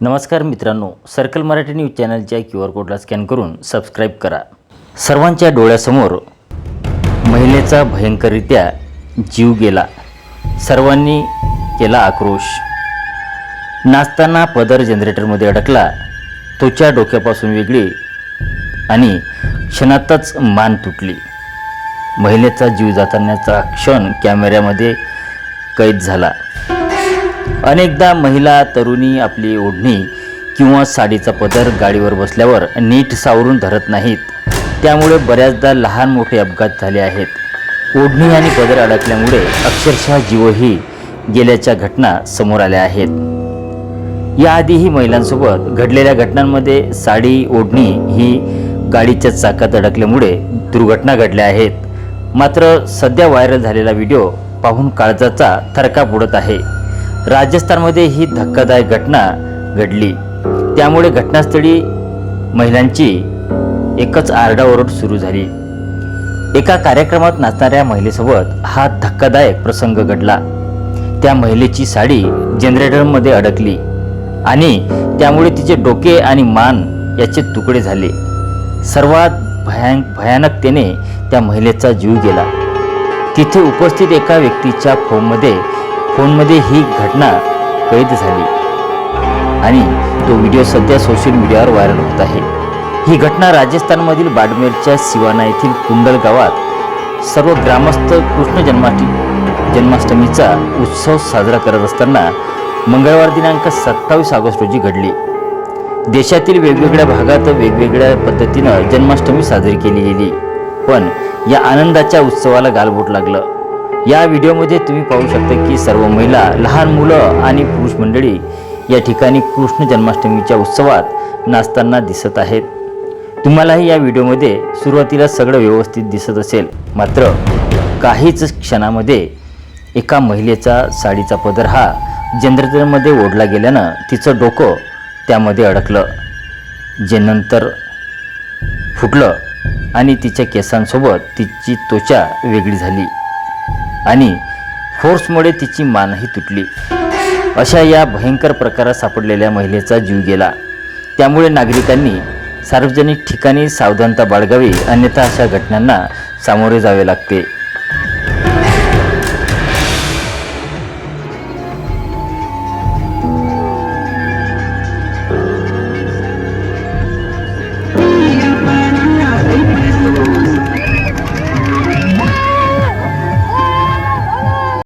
नमस्कार मित्रांनो circle Marathi news चॅनलच्या क्यू आर कोडला स्कॅन करून सबस्क्राईब करा. सर्वांच्या डोळ्यासमोर महिलेचा भयंकररित्या जीव गेला. सर्वांनी केला आक्रोश. नाचताना पदर जनरेटरमध्ये अडकला त्वचा डोक्यापासून वेगळी आणि क्षणातच मान तुटली. महिलेचा जीव जातानाचा क्षण कॅमेऱ्यामध्ये कैद झाला. अनेकदा महिला तरुणी आपली ओढणी किंवा साडीचा पदर गाडीवर बसल्यावर नीट सावरून धरत नाहीत. त्यामुळे बऱ्याचदा लहान मोठे अपघात झाले आहेत. ओढणी आणि पदर अडकल्यामुळे अक्षरशः जीवही गेल्याच्या घटना समोर आल्या आहेत. याआधीही महिलांसोबत घडलेल्या घटनांमध्ये साडी ओढणी ही गाडीच्या चाकात अडकल्यामुळे दुर्घटना घडल्या आहेत. मात्र सध्या व्हायरल झालेला व्हिडिओ पाहून काळजाचा थरकाप उडत आहे. राजस्थानमध्ये ही धक्कादायक घटना घडली. त्यामुळे घटनास्थळी महिलांची एकच आरडाओरड सुरू झाली. एका कार्यक्रमात नाचणाऱ्या महिलेसोबत हा धक्कादायक प्रसंग घडला. त्या महिलेची साडी जनरेटरमध्ये अडकली आणि त्यामुळे तिचे डोके आणि मान याचे तुकडे झाले. सर्वात भयान भयानकतेने त्या महिलेचा जीव गेला. तिथे उपस्थित एका व्यक्तीच्या फोनमध्ये फोनमध्ये ही घटना कैद झाली. आणि तो व्हिडिओ सध्या सोशल मीडियावर व्हायरल होत आहे. ही घटना राजस्थानमधील बाडमेरच्या सिवाना येथील कुंडल गावात सर्व ग्रामस्थ कृष्ण जन्माष्टमी जन्माष्टमीचा उत्सव साजरा करत असताना मंगळवार दिनांक सत्तावीस ऑगस्ट रोजी घडली. देशातील वेगवेगळ्या भागात वेगवेगळ्या पद्धतीनं जन्माष्टमी साजरी केली गेली. पण या आनंदाच्या उत्सवाला गालबोट लागलं. या व्हिडिओमध्ये तुम्ही पाहू शकता की सर्व महिला लहान मुलं आणि पुरुष मंडळी या ठिकाणी कृष्ण जन्माष्टमीच्या उत्सवात नाचताना दिसत आहेत. तुम्हालाही या व्हिडिओमध्ये सुरुवातीला सगळं व्यवस्थित दिसत असेल. मात्र काहीच क्षणामध्ये एका महिलेचा साडीचा पदर हा जनरेटरमध्ये ओढला गेल्यानं तिचं डोकं त्यामध्ये अडकलं. जे नंतर फुटलं आणि तिच्या केसांसोबत तिची त्वचा वेगळी झाली. आणि फोर्समुळे तिची मानही तुटली. अशा या भयंकर प्रकारात सापडलेल्या महिलेचा जीव गेला. त्यामुळे नागरिकांनी सार्वजनिक ठिकाणी सावधानता बाळगावी अन्यथा अशा घटनांना सामोरे जावे लागते.